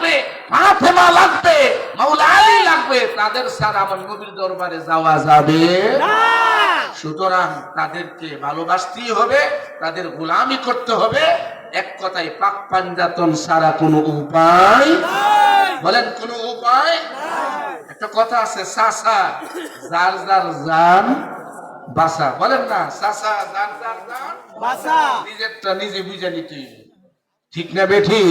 লাগবে ফাতেমা লাগবে মাওলা আলী লাগবে। তাদের স্যার আমার নবীর দরবারে যাওয়া যাবে। না। সুতরাং তাদেরকে ভালোবাসতেই হবে তাদের গোলামি করতে হবে। এক কথায় পাক পাঞ্জাতন সারা কোনো উপায় বলেন কোনো উপায় একটা কথা আছে সাসা যার যার জান বাসা। বলেন না সাসা যার যার জান নিজেরটা নিজে বুঝে নিতে। ঠিক না বেঠি?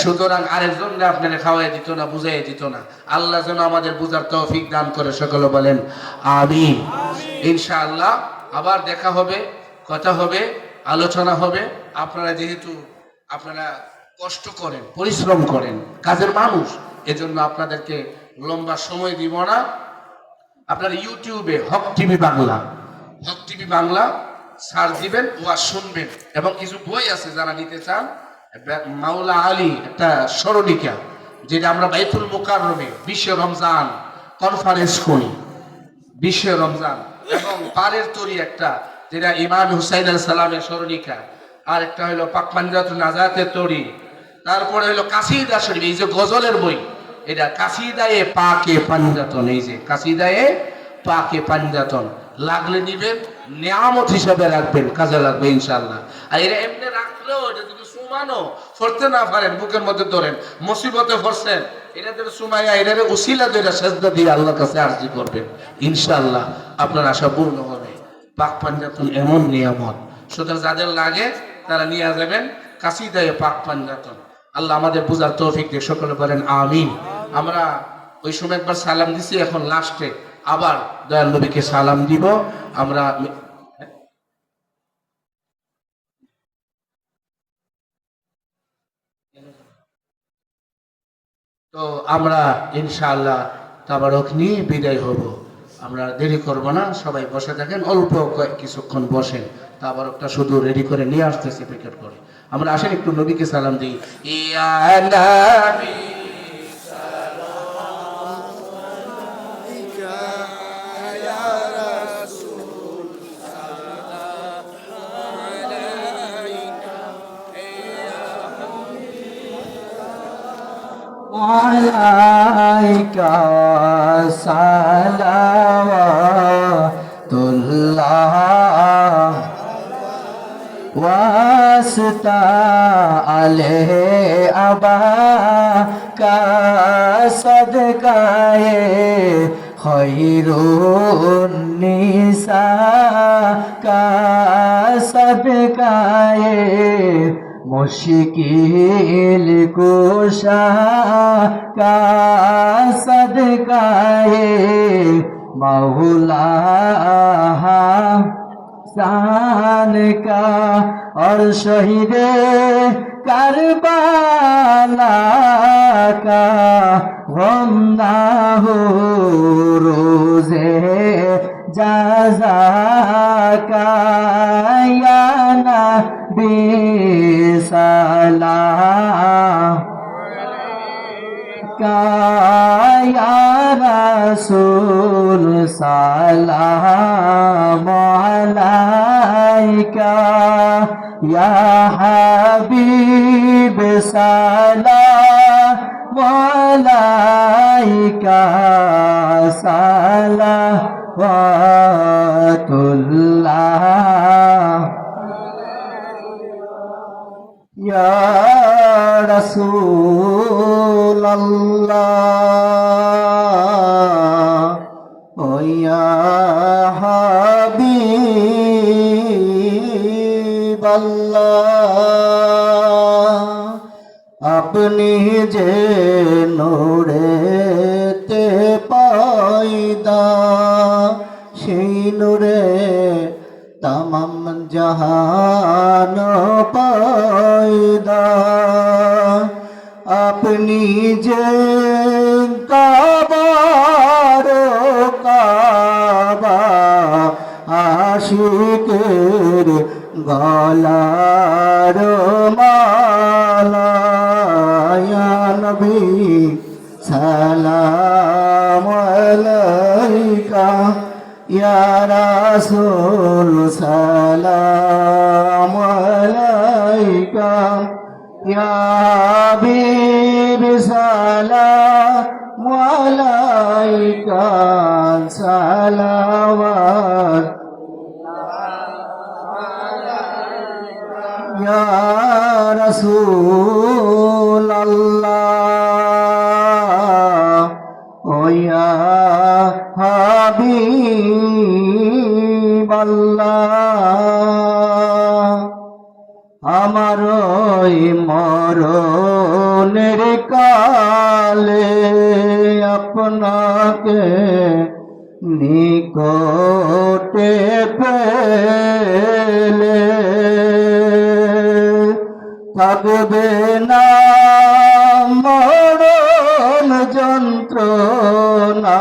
সুতরাং আরেকজন আপনারা খাওয়াই দিত না বুঝাই দিত না। আল্লাহ যেন আমাদের বুঝার তৌফিক দান করে সকলে বলেন আমিন। ইনশাআল্লাহ আবার দেখা হবে কথা হবে আলোচনা হবে। আপনারা যেহেতু আপনারা কষ্ট করেন পরিশ্রম করেন কাজের মানুষ এজন্য আপনাদেরকে লম্বা সময় দিব না। আপনার ইউটিউবে Haque TV Bangla Haque TV Bangla search দিবেন ওয়া শুনবেন এবং কিছু বই আছে যারা নিতে চান মাওলা আলী, একটা স্মরণিকা যেটা আমরা বাইতুল মোকাররমে বিশ্ব রমজান কনফারেন্স করি। বিশ্ব রমজান এবং পারের তরি একটা, যেটা ইমাম হুসাইন আল সালামের স্মরণিকা আর একটা হলো পাকমানজাত নাজাতের তরি। তারপরে হলো কাসিদা শরীফ, এই যে গজলের বই, এটা কাসিদায়ে পাকে পাঞ্জাতন এই যে কাসিদায়ে পাকে পাঞ্জাতন লাগলে নিবেন, নিয়ামত হিসাবে রাখবেন, কাজে লাগবে ইনশাল্লাহ আর এটা এমনি রাখলেও এটা সুমানো পড়তে না পারেন, বুকের মধ্যে ধরেন, মুসিবতে পড়ছেন এটা ধরে সুমাইয়া উসিলা দিয়ে আল্লাহর কাছে আরজি করবেন। ইনশাল্লাহ আপনার আশা পূর্ণ হবে। পাক এমন নিয়ামত। সুতরাং যাদের লাগে, তারা নিয়ে যাবেন। কাসিদায়ে পাক পাঞ্জাতন আল্লাহ আমাদের বুঝার তৌফিক দিয়ে সকলে বলেন, আমিন। আমরা ওই সময় একবার সালাম দিছি, এখন লাস্টে আবার দয়াল নবীকে সালাম দিব। আমরা তো আমরা, ইনশাআল্লাহ, তাবারক নিয়ে বিদায় হব। আমরা দেরি করব না, সবাই বসে থাকেন, অল্প কিছুক্ষণ বসেন। তাবারকটা শুধু রেডি করে নিয়ে আসতেছি প্যাকেট করে। আমরা আসেন একটু নবীকে সালাম দিই। ইয়া عليك صلوات الله واسطة عليه أباك صدقائے خير النساء کا মুশকিল কোশা কা সদকায়ে মাওলা शान का और शहीद करबाला का हम ना हो रोजे जाजा का या ना রব্বি সালাম কায়া রাসূল সালাম আলাইকা ইয়া হাবিব সালাম আলাইকা সালাম ওয়া তুল্লাহ রসুল ওয়া বল্লা আপনি যে নুরেতে পাইদা সেই নুরে তামাম জাহান পাইদা আপনি যে কাবার কাবা আশিকের গলার মালা ইয়া يا رسول سلام عليك يا حبيب سلام عليك صلوات يا رسول আপনাকে নিকটে পেলে থাকবে না মরণ যন্ত্রণা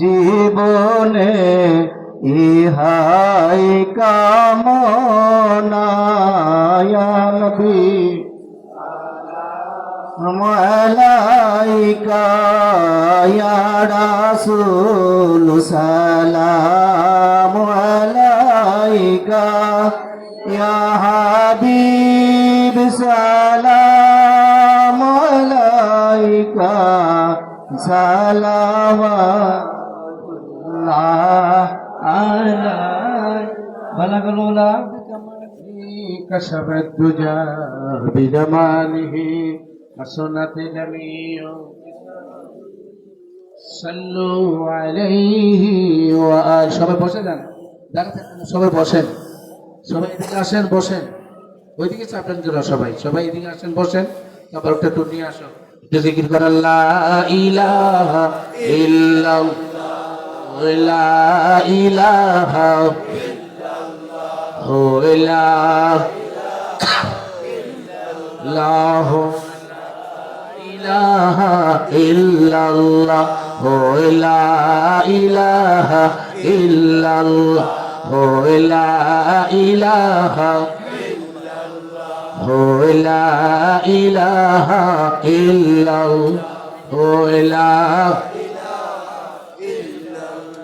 জীবনে ইহাই কামনা ইয়া নবী মালাইকা রাসূল সালাম আলাইকা ইয়া হাবিব সালাম আলাইকা সালাওয়াত আলাই বালাগাল উলা كشف الدجى بجماله حسنت جميع সাল্লু আলাইহি ওয়া সবাই বসে যান। সবাই বসেন। সবাই এদিকে আসেন, বসেন। ওইদিকে চাপেন কেন সবাই? সবাই এদিকে আসেন, বসেন। তারপর একটা টুর নিয়ে আসো। জিকির করেন লা ইলাহা ইল্লাল্লাহ, লা ইলাহা ইল্লাল্লাহ, লা ইলাহা ইল্লাল্লাহ لا إله إلا الله لا إله لا إله إلا الله لا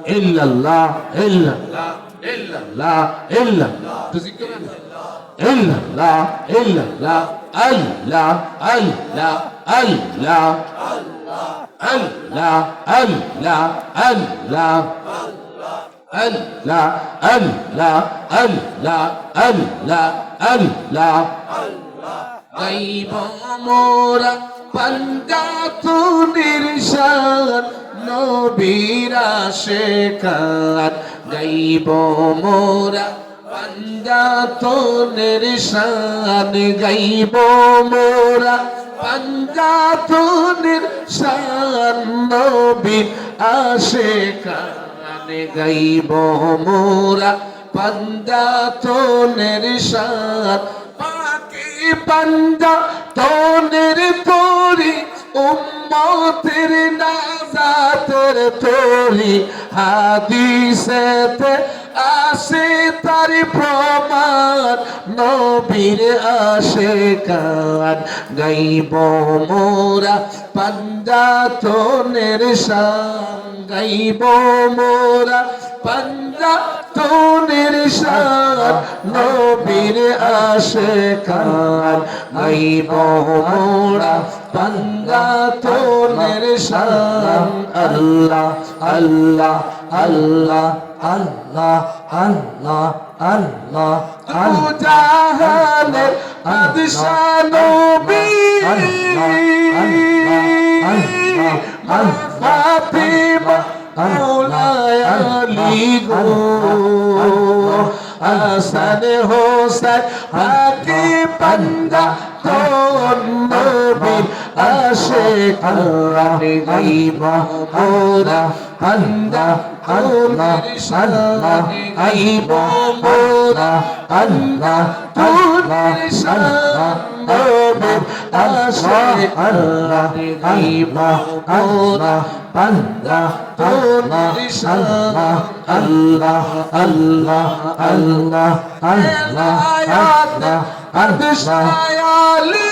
إلا الله إلا الله إلا الله إلا الله إلا الله الله الله الله আল্লাহ আল্লাহ আল্লাহ আল্লাহ আল্লাহ আল্লাহ আল্লাহ আল্লাহ। গাইব মোরা পান্ডা তুনির শান নবীরা শেখান গাইব মোরা পান্ডা তুনির শান গাইব মোরা পাঞ্জাতনের সান্নবী আসে কানে গাইব মোরা। পাঞ্জাতনের সান পাখি পাঞ্জা তনের তোরি, উম্মতের নাজাতের তোরি। হাদিসেতে আসে তার প্রমাণ, নবীর আসে কান গাইব মোরা পান্ডা তোনের শান। গাইব মোরা পান্ডা তোনের শান। নবীর আসে কান গাইব মোরা বান্দা তোর শান। আল্লাহ আল্লাহ আল্লাহ আল্লাহ আল্লাহ আল্লাহ আল্লাহ আদশা নবী। আল্লাহ আল্লাহ হাসান হোসেন হাকি বান্দা তোর নবীর আসে কারানি গাইবা মোরা পান্ডা আল্লাহ আল্লাহ গাইবা মোরা আল্লাহ আল্লাহ আল্লাহ নবী আসে গাইবা মোরা পান্ডা আল্লাহ আল্লাহ আল্লাহ আল্লাহ আল্লাহ আল্লাহ আল্লাহ আল্লাহ আল্লাহ আল্লাহ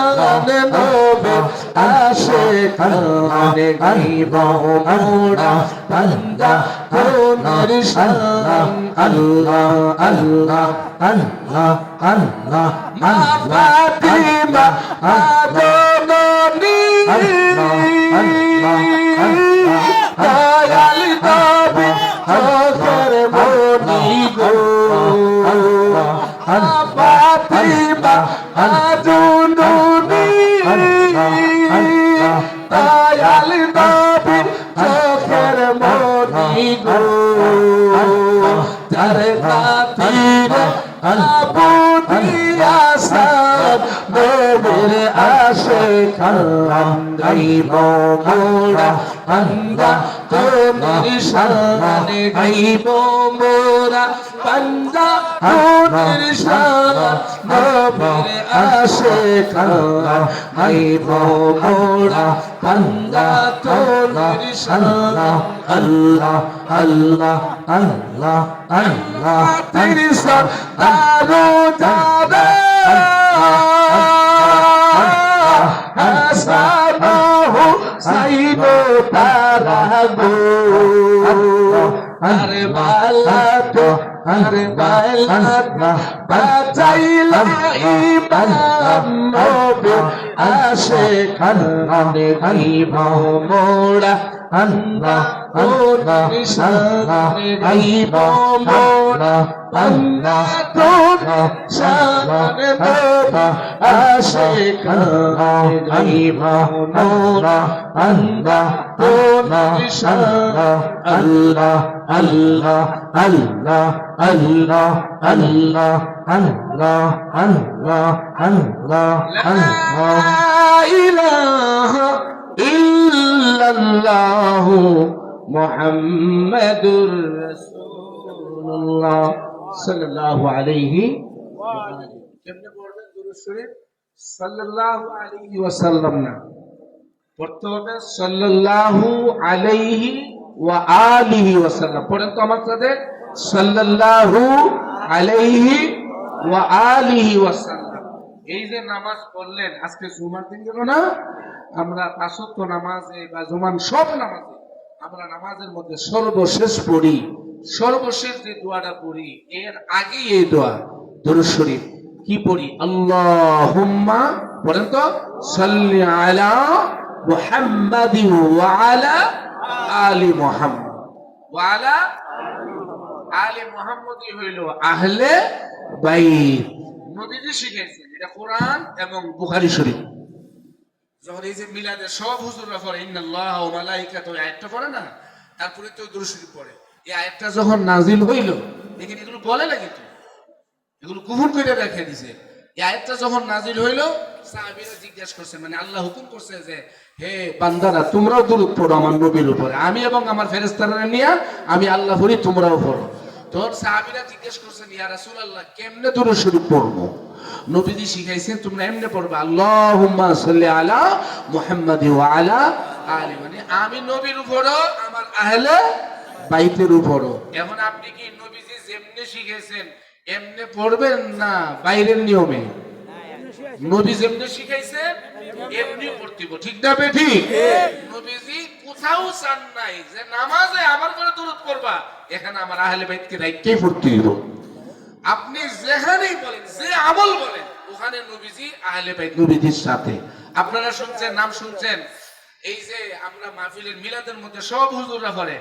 আশে কানে গাইব মোরা বান্দা কোনের সালাম আল্লাহ আল্লাহ আল্লাহ আল্লাহ আল্লাহ ফাতিমা আদনানি আল্লাহ আল্লাহ আল্লাহ দয়াল দাবি হাজার মনি গো আল্লাহ ফাতিমা আদনানি আইব মোরা বান্দা তোমার সামনে আইব মোরা বান্দা তোমার সামনে নবীর আশিক আল্লাহ আইব মোরা বান্দা তোমার সামনে আল্লাহ আল্লাহ আল্লাহ আল্লাহ তেরি সদারো যাবে আল্লাহ আল্লাহ আল্লাহ সাইবো তারা গো আরে বালা তো আরে বালা বাঁচাইলা ইমাম আসে কান্নে গাইব আল্লাহ শানে গাইব মোরা আল্লাহ তোর শানে নবী আসে গাইব মোরা আল্লাহ তোর শানে আল্লাহ আল্লাহ আল্লাহ আল্লাহ আল্লাহ আল্লাহ আল্লাহ আল্লাহ আল্লাহ ইলাহ ইল্লাল্লাহ মুহাম্মাদুর রাসূলুল্লাহ সাল্লাল্লাহু আলাইহি কেমনে পড়বেন দুরূদ শরীফ? সাল্লাল্লাহু আলাইহি ওয়াসাল্লাম না। পড়তে হবে সাল্লাল্লাহু আলাইহি ওয়া আলিহি ওয়াসাল্লাম। পড়েন তো আমার সাথে। সাল্লাল্লাহু আলাইহি ওয়া আলিহি ওয়াসাল্লাম। এই যে নামাজ পড়লেন, আজকে জুমার দিন গেল না? আমরা পাঁচত্ব নামাজে বা জুমান সব নামাজে আমরা নামাজের মধ্যে সর্বশেষ পড়ি। সর্বশেষ যে দোয়াটা পড়ি, এর আগে এই দোয়া। দরুদ শরীফ কি পড়ি? আল্লাহুম্মা বলেন তো, সাল্লি আলা মুহাম্মাদি ওয়া আলা মুহাম্মদ। ওয়া আলা মুহাম্মদই হইল আহলে বাইত। নবীজি শিখাইছেন এটা কোরআন এবং বুখারী শরীফ। যখন এই যে মিলাদের সব হুজুররা পড়ে, ইন্নাল্লাহ ওয়া মালাইকাতু এই আয়াতটা পড়ে না? তারপরে তো দুরূদ শরীফ পড়ে। এই আয়াতটা যখন নাজিল হইল এখানে এগুলো বলে লাগে তো এগুলো কুহুর করে রেখে দিছে। এই আয়াতটা যখন নাজিল হইল, সাহাবীরা জিজ্ঞাসা করছে মানে আল্লাহ হুকুম করছে যে, হে বান্দারা, তোমরাও দূরত পড়ো আমার নবীর উপরে। আমি এবং আমার ফেরেস্তারা নিয়ে, আমি আল্লাহ পড়ি তোমরাও পড়ো। তোর সাহাবিরা জিজ্ঞেস করছেন, ইয়া রাসূলুল্লাহ, কেমনে দূরত শরীফ পড়ব? নবীজি শিখাইছেন তোমরা এমনি পড়বে, আল্লাহুম্মা সাল্লি আলা মুহাম্মাদি ওয়া আলা আলি। মানে আমি নবীর উপরও, আমার আহলে বাইতের উপরও। এখন আপনি কি নবীজি যেমনি শিখেছেন এমনি পড়বেন না বাইরের নিয়মে? নবী যেমনি শিখাইছে, এমনি ঠিক না বে ঠিক নবীজি কোথাও চান নাই যে নামাজে আমার করে দূরত পড়বা, এখানে আমার আহলে বাইতকে দিব আপনি যেখানেই বলেন, যে আমল বলেন, ওখানে নবীজি আহলে বাইত, নবীজির সাথে। আপনারা শুনছেন, নাম শুনছেন? এই যে আমরা মাহফিলের মিলাদের মধ্যে সব হুজুররা করে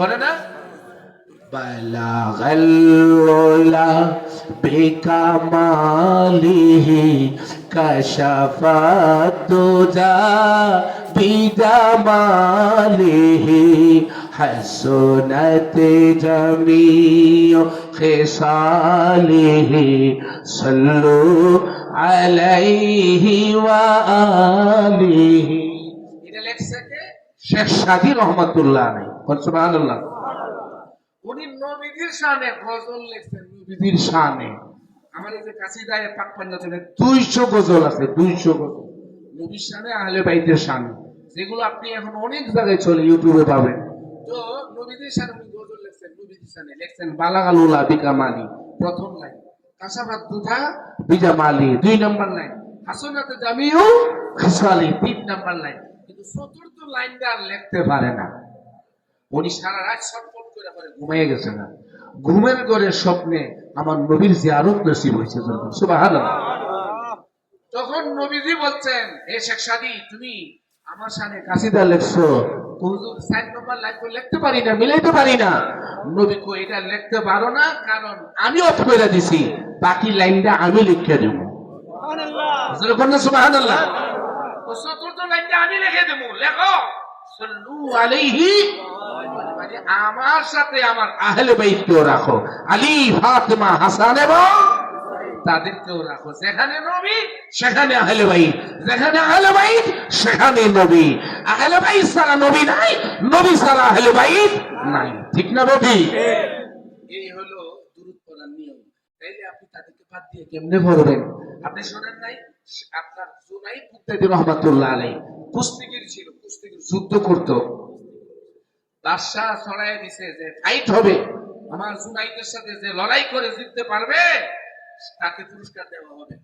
পড়ে না? بلغ العلا بكماله كشف الدجى بجماله حسنت جميع خصاله صلوا عليه وآله এটা লেখছে কে শেখ সাদি রহমতুল্লাহ আলাই সুবহানাল্লাহ উনি নবীজির শানে গজল লিখছেন নবীজির শানে। এই যে কাছিদায় পাক পাঞ্জাতে দুইশো গজল আছে, দুইশো গজল। নবীর সামনে আহলে বাইতের সামনে যেগুলো আপনি এখন অনেক জায়গায় চলে ইউটিউবে পাবেন। তো নবীদের সামনে উনি গজল লিখছেন, নবীদের সামনে লিখছেন, বালাগালুলা বিকামালি প্রথম লাইন। কাসাবাদ দুধা বিজা মালি, দুই নম্বর লাইন। হাসনাতে জামিউ খাসালি, তিন নম্বর লাইন। কিন্তু চতুর্থ লাইনটা আর লিখতে পারে না। উনি সারা রাত ছটফট ঘুমিয়ে গেছে না। ঘুমের ঘরে স্বপ্নে আমার নবীর জিয়ারত নসিব হয়েছে সুবহানাল্লাহ। তখন নবীজি বলছেন হে শেখ সাদি তুমি আমার সামনে কাসিদা লেখছো। হুজুর সাইড নম্বর লাইন করে লিখতে পারি না মিলাইতে পারি না। নবী কো এটা লিখতে পারো না কারণ আমি অফ করে দিছি বাকি লাইনটা আমি লিখে দেব। হুজুর বলেন সুবহানাল্লাহ। ও চতুর্থ লাইনটা আমি লিখে দেব লেখো। সাল্লু আলাইহি মানে আমার সাথে আমার আহলে রাখো। আলী, ফাতেমা, হাসান এবং এই নিয়ম। তাইলে আপনি শোনেন নাই? আপনার রহমাতুল্লাহ আলাইহি। কুস্তিগির ছিল, কুস্তিগির যুদ্ধ করতো। বাদশাহ ছড়াই দিছে যে ফাইট হবে। আমার জুনাইদের সাথে যে লড়াই করে জিততে পারবে, তাকে পুরস্কার দেওয়া হবে।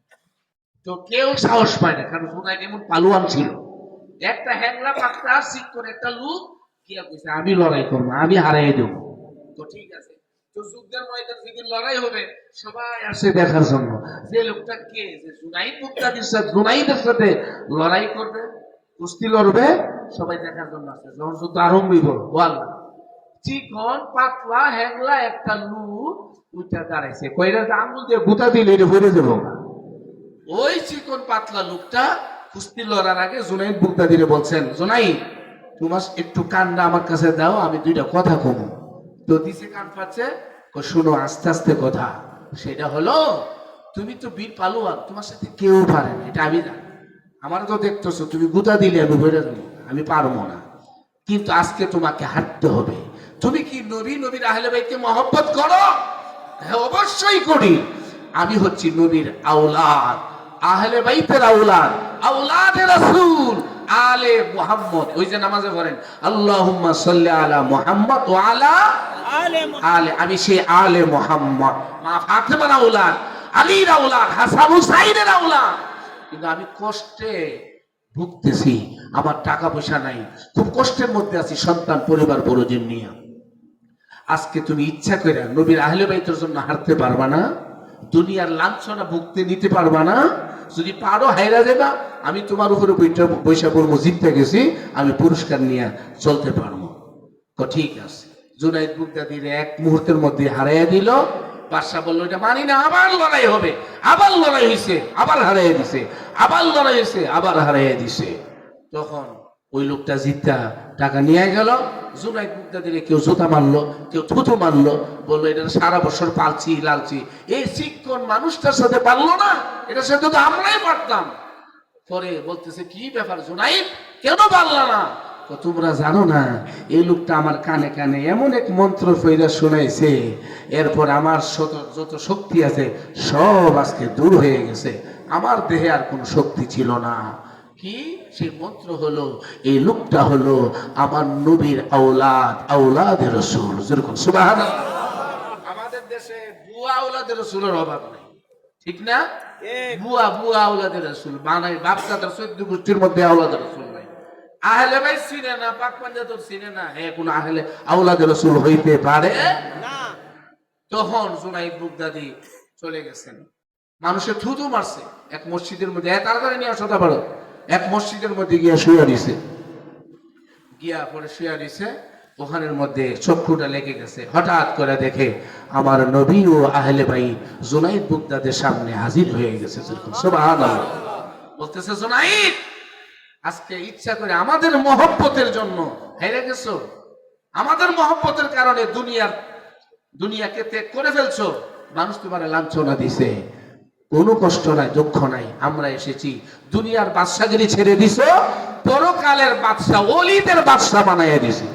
তো কেউ সাহস পায় না, কারণ জুনাইদ এমন পালুয়ান ছিল। একটা হ্যাংলা পাক্তা সিট করে একটা লুক গিয়া কইছে, আমি লড়াই করব, আমি হারাই দেবো। তো ঠিক আছে। তো যুদ্ধের ময়দান যেদিন লড়াই হবে, সবাই আসে দেখার জন্য। যে লোকটা কে? যে জুনাইদ মুক্তাদির সাথে জুনাইদের সাথে লড়াই করবে, কুস্তি লড়বে সবাই দেখার জন্য আসে যখন শুধু আরম্ভই হলো বল চিকন, পাতলা হ্যাংলা একটা লুক উঠা দাঁড়াইছে। কইরা আঙুল দিয়ে গুতা দিলে এটা ভরে দেবো ওই চিকন, পাতলা লোকটা কুস্তি লড়ার আগে জুনাইদ বুকদাদিরে বলছেন জোনাই তোমার একটু কান্না আমার কাছে দাও, আমি দুইটা কথা কমু তো দিছে কান পাচ্ছে শোনো, আস্তে আস্তে কথা। সেটা হলো, তুমি তো বীর পালোয়ান, তোমার সাথে কেউ পারে না, এটা আমি জানি। আমার তো দেখতেছো, তুমি গুতা দিলে আমি বেড়ে দেবো আমি পারব না। কিন্তু আজকে তোমাকে হাঁটতে হবে। তুমি কি নবী নবীর আহলে বাইকে মহব্বত করো? হ্যাঁ অবশ্যই করি। আমি হচ্ছি নবীর আওলাদ আহলে বাইতের আওলাদ আওলাদে রাসূল আলে মুহাম্মদ। ওই যে নামাজে পড়েন আল্লাহুম্মা সাল্লি আলা মুহাম্মদ ওয়া আলা আলে আমি সেই আলে মুহাম্মদ। মা ফাতেমার আওলাদ আলীর আওলাদ হাসান হুসাইনের আওলাদ। কিন্তু আমি কষ্টে ভুগতেছি, আমার টাকা পয়সা নাই, খুব কষ্টের মধ্যে আছি, সন্তান, পরিবার পরিজন নিয়ে। আজকে তুমি ইচ্ছা করে নবীর আহলে বাইতের জন্য হারতে পারবা না, দুনিয়ার লাঞ্ছনা ভুগতে নিতে পারবা না, যদি পারো হাইরা দেবা আমি তোমার উপরে পয়সা পড়ব, জিততে গেছি, আমি পুরস্কার নিয়ে চলতে পারব। ঠিক আছে। জুনাইদ বুকদাদির এক মুহূর্তের মধ্যে হারাইয়া দিল বাদশাহ বলল, এটা মানি না, আবার লড়াই হবে, আবার লড়াই হয়েছে আবার হারাইয়া দিছে, আবার লড়াই হয়েছে আবার হারাইয়া দিছে। তখন ওই লোকটা জিতটা টাকা নিয়ে গেল, জুনাইদ মুক্তাদিরে কেউ জুতা মারলো, কেউ থুতু মারলো, বলল, এটা সারা বছর পালছি, লালছি, এই শিক্ষণ মানুষটার সাথে পারল না, এটার সাথে তো আমরাই পারতাম। পরে বলতেছে, কি ব্যাপার জুনাইদ, কেন পারলা না? তো তোমরা জানো না এই লোকটা আমার কানে কানে এমন এক মন্ত্র ফইরা শোনাইছে এরপর আমার যত শক্তি আছে সব আজকে দূর হয়ে গেছে আমার দেহে আর কোনো শক্তি ছিল না। কি? সেই মন্ত্র হলো এই লোকটা হলো আমার নবীর আওলাদ আওলাদের রসুল যেরকম সুবহানাল্লাহ। আমাদের দেশে বুয়া আওলাদের রসুলের অভাব নেই ঠিক না? বুয়া বুয়া আওলাদের রসুল বানাই বাপ দাদার চোদ্দ গোষ্ঠীর মধ্যে আওলাদের রসুল। আহলে ভাই চিনে না পাক পাঞ্জাতর চিনে না। হে কোন আহলে আওলাদের রসুল হইতে পারে? তখন জুনাইদ বুগদাদি চলে গেছেন। মানুষের থুতু মারছে। এক মসজিদের মধ্যে তাড়াতাড়ি নিয়ে আসতে পারো এক মসজিদের মধ্যে গিয়া শুয়ে দিছে। গিয়া পরে শুয়ে দিছে। ওখানের মধ্যে চক্ষুটা লেগে গেছে। হঠাৎ করে দেখে আমার নবী ও আহলে ভাই জুনাইদ বুগদাদের সামনে হাজির হয়ে গেছে। সুবহানাল্লাহ। বলতেছে জুনাইদ আজকে ইচ্ছা করে আমাদের মহব্বতের জন্য হেরে গেছো? আমাদের মহব্বতের কারণে দুনিয়ার, দুনিয়াকে ত্যাগ করে ফেলছো। মানুষ তোমার লাঞ্ছনা দিছে। কোনো কষ্ট নাই, দুঃখ নাই, আমরা এসেছি। দুনিয়ার বাদশাগিরি ছেড়ে দিছো, পরকালের বাদশাহ, অলিদের বাদশাহ বানাইয়া দিছি।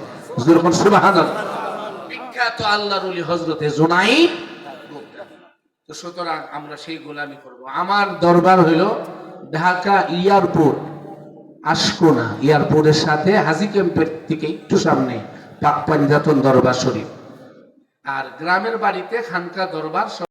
বিখ্যাত আল্লাহর ওলি হজরতে জোনাই তো সুতরাং আমরা সেই গোলামি করব। আমার দরবার হইল ঢাকা এয়ারপোর্ট আশকোনা এয়ারপোর্টের সাথে হাজি ক্যাম্পের থেকে একটু সামনে, পাক পাঞ্জাতন দরবার শরীফ। আর গ্রামের বাড়িতে খানকা দরবার